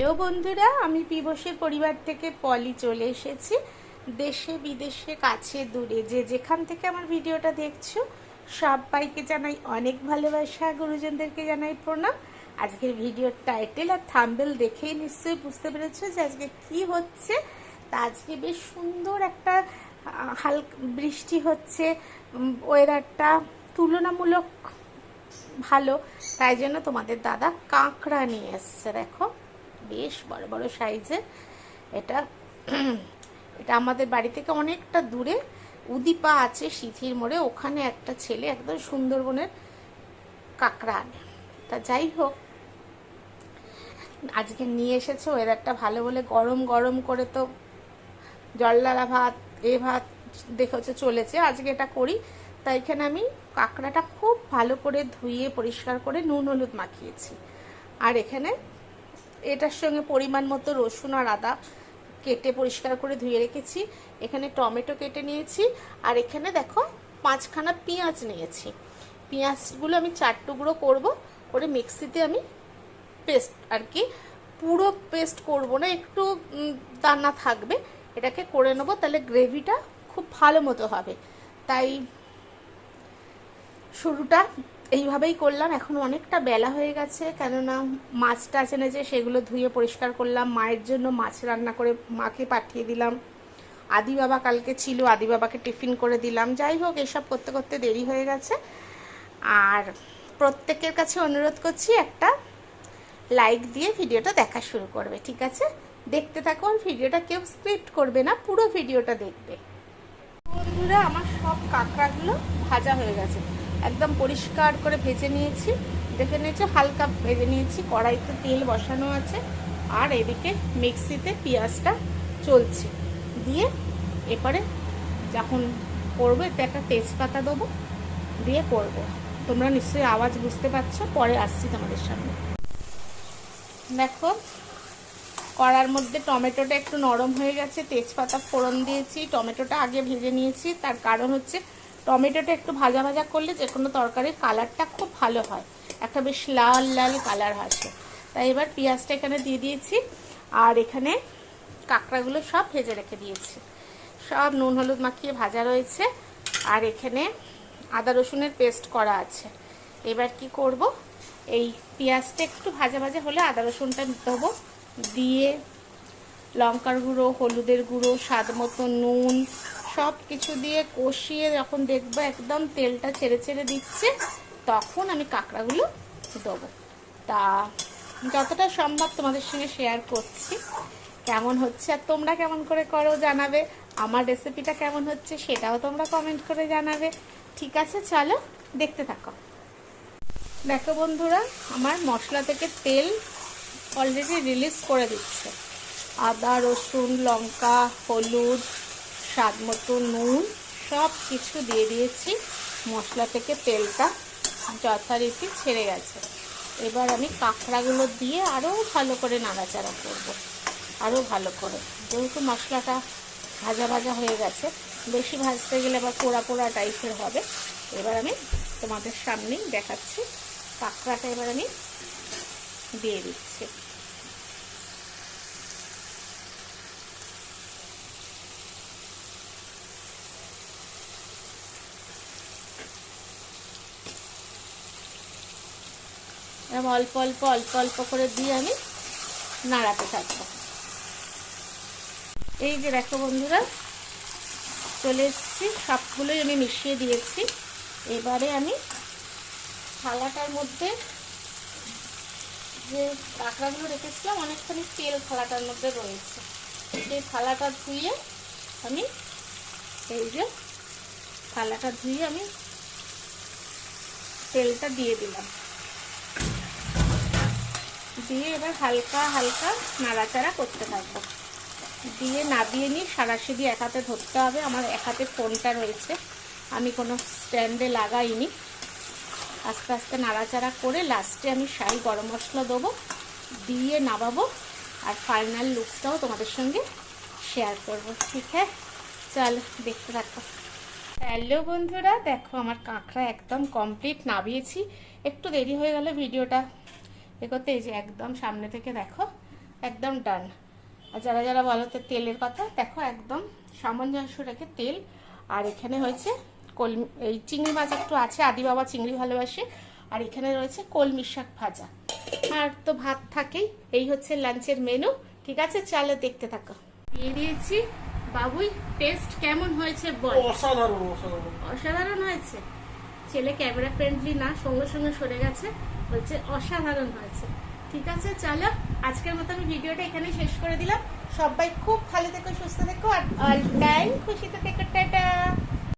Hello বন্ধুরা, আমি পিবসের পরিবার থেকে পলি চলে এসেছি। দেশে, বিদেশে, কাছে, দূরে, যে যেখান থেকে আমার ভিডিওটা দেখছ, সবাইকে জানাই অনেক ভালোবাসা, গুরুজনদেরকে জানাই প্রণাম। আজকের ভিডিওর টাইটেল আর থাম্বেল দেখেই নিশ্চয়ই বুঝতে পেরেছ যে আজকে কি হচ্ছে। তা আজকে বেশ সুন্দর একটা হালকা, বৃষ্টি হচ্ছে ওয়েদারটা তুলনামূলক ভালো। তাই জন্য তোমাদের দাদা কাঁকড়া নিয়ে এসছে, দেখো। বেশ বড় বড় সাইজের এটা এটা আমাদের বাড়ি থেকে অনেকটা দূরে। উদিপা আছে সিথির মোড়ে। ওখানে একটা ছেলে একদম সুন্দরবনের কাঁকড়া আনে। তা যাই হোক, আজকে নিয়ে এসেছে। ওয়েদারটা ভালো বলে গরম গরম করে তো জলদালা ভাত, এ ভাত দেখে হচ্ছে চলেছে। আজকে এটা করি। তাই এখানে আমি কাঁকড়াটা খুব ভালো করে ধুয়ে, পরিষ্কার করে নুন, হলুদ মাখিয়েছি। আর এখানে এটার সঙ্গে পরিমাণ মতো রসুন আর আদা কেটে পরিষ্কার করে ধুয়ে রেখেছি। এখানে টমেটো কেটে নিয়েছি। আর এখানে দেখো পাঁচখানা পেঁয়াজ নিয়েছি। পেঁয়াজগুলো আমি চার টুকরো করব, করে মিক্সিতে আমি পেস্ট আর কি, পুরো পেস্ট করব না, একটু দানা থাকবে। এটাকে করে নেব, তাহলে গ্রেভিটা খুব ভালো মতো হবে। তাই শুরুটা এইভাবেই করলাম। এখন অনেকটা বেলা হয়ে গেছে, কেননা মাছটা আছে না যে সেগুলো ধুয়ে পরিষ্কার করলাম। মায়ের জন্য মাছ রান্না করে মাকে পাঠিয়ে দিলাম। আদি বাবা কালকে ছিল, আদি বাবাকে টিফিন করে দিলাম। যাই হোক, এসব করতে করতে দেরি হয়ে গেছে। আর প্রত্যেকের কাছে অনুরোধ করছি একটা লাইক দিয়ে ভিডিওটা দেখা শুরু করবে, ঠিক আছে? দেখতে থাকো আর ভিডিওটা কেউ স্ক্রিপ্ট করবে না, পুরো ভিডিওটা দেখবে। বন্ধুরা, আমার সব কাঁকড়াগুলো ভাজা হয়ে গেছে। একদম পরিষ্কার করে ভেজে নিয়েছি। দেখে নিয়েছি, হালকা ভেজে নিয়েছি। কড়াইতে তেল বসানো আছে। আর এদিকে মিক্সিতে পেঁয়াজটা চলছে। দিয়ে এবারে যখন করব, এতে একটা তেজপাতা দেবো। দিয়ে করব। তোমরা নিশ্চয়ই আওয়াজ বুঝতে পারছ। পরে আসছি তোমাদের সামনে। দেখো, কড়ার মধ্যে টমেটোটা একটু নরম হয়ে গেছে। তেজপাতা ফোড়ন দিয়েছি, টমেটোটা আগে ভেজে নিয়েছি। তার কারণ হচ্ছে টমেটোটা একটু ভাজা ভাজা করলে যে কোনো তরকারির কালারটা খুব ভালো হয়। একটা বেশ লাল লাল কালার আসে। তাই এবার পেঁয়াজটা এখানে দিয়ে দিয়েছি আর এখানে কাঁকড়াগুলো সব ভেজে রেখে দিয়েছি। সব নুন, হলুদ মাখিয়ে ভাজা রয়েছে আর এখানে আদা রসুনের পেস্ট করা আছে। এবার কি করব? এই পেঁয়াজটা একটু ভাজা ভাজা হলে আদা রসুনটা দেবো। দিয়ে লঙ্কার গুঁড়ো, হলুদের গুঁড়ো, স্বাদ মতো নুন সব কিছু দিয়ে কষিয়ে যখন দেখব একদম তেলটা ছেড়ে ছেড়ে দিচ্ছে, তখন আমি কাঁকড়াগুলো দেবো। তা যতটা সম্ভব তোমাদের সঙ্গে শেয়ার করছি, কেমন হচ্ছে আর তোমরা কেমন করে করো জানাবে, আমার রেসিপিটা কেমন হচ্ছে সেটাও তোমরা কমেন্ট করে জানাবে। ঠিক আছে, চলো দেখতে থাকো। দেখো বন্ধুরা, আমার মশলা থেকে তেল অলরেডি রিলিজ করে দিচ্ছে। আদা, রসুন, লঙ্কা, হলুদ স্বাদ মতো নুন সব কিছু দিয়ে দিয়েছি। মশলা থেকে তেলটা যথারীতি ছেড়ে গেছে। এবার আমি কাঁকড়াগুলো দিয়ে আরও ভালো করে নাড়াচাড়া করব। আরও ভালো করে। যেহেতু মশলাটা ভাজা ভাজা হয়ে গেছে, বেশি ভাজতে গেলে আবার পোড়া পোড়া টাইপের হবে। এবার আমি তোমাদের সামনেই দেখাচ্ছি। কাঁকড়াটা এবার আমি দিয়ে দিচ্ছি। এরকম অল্প অল্প অল্প অল্প করে দিয়ে আমি নাড়াতে থাকব। এই যে দেখো বন্ধুরা, চলে এসেছি, সবগুলোই আমি মিশিয়ে দিয়েছি। এবারে আমি থালাটার মধ্যে যে কাঁকড়াগুলো রেখেছিলাম, অনেকখানি তেল থালাটার মধ্যে রয়েছে। সেই থালাটা ধুয়ে আমি এই যে থালাটা ধুয়ে আমি তেলটা দিয়ে দিলাম। দিয়ে এবার হালকা হালকা নাড়াচাড়া করতে থাকব। দিয়ে নাবিয়ে নিয়ে সারাশিদি এক হাতে ধরতে হবে। আমার এক হাতে ফোনটা রয়েছে। আমি কোনো স্ট্যান্ডে লাগাইনি। আস্তে আস্তে নাড়াচাড়া করে লাস্টে আমি শাহি গরম মশলা দেবো, দিয়ে নামাবো আর ফাইনাল লুকসটাও তোমাদের সঙ্গে শেয়ার করব। ঠিক হ্যাঁ চল, দেখতে থাকো। হ্যালো বন্ধুরা, দেখো আমার কাঁকড়া একদম কমপ্লিট নাবিয়েছি। একটু দেরি হয়ে গেল ভিডিওটা। এ করতে এই যে একদম সামনে থেকে দেখো একদম ডান। আর যারা যারা বলো তো তেলের কথা দেখো একদম সামঞ্জস্য রেখে তেল। আর এখানে হয়েছে কল এই চিংড়ি মাছ একটু আছে আদি বাবা চিংড়ি ভালোবাসে। আর এখানে রয়েছে কলমি শাক ভাজা। আর তো ভাত থাকেই এই হচ্ছে লাঞ্চের মেনু ঠিক আছে চলো দেখতে থাকো। দিয়ে দিয়েছি। বাবুই টেস্ট কেমন হয়েছে বল? অসাধারণ অসাধারণ। অসাধারণ হয়েছে। ছেলে ক্যামেরা ফ্রেন্ডলি না সঙ্গে সঙ্গে সরে গেছে। বলছে অসাধারণ হয়েছে। ঠিক আছে, চলো, আজকের মতো আমি ভিডিওটা এখানে শেষ করে দিলাম। সবাই খুব ভালো থেকো, সুস্থ থেকো, আর অল টাইম খুশিতে থেকো, টাটা।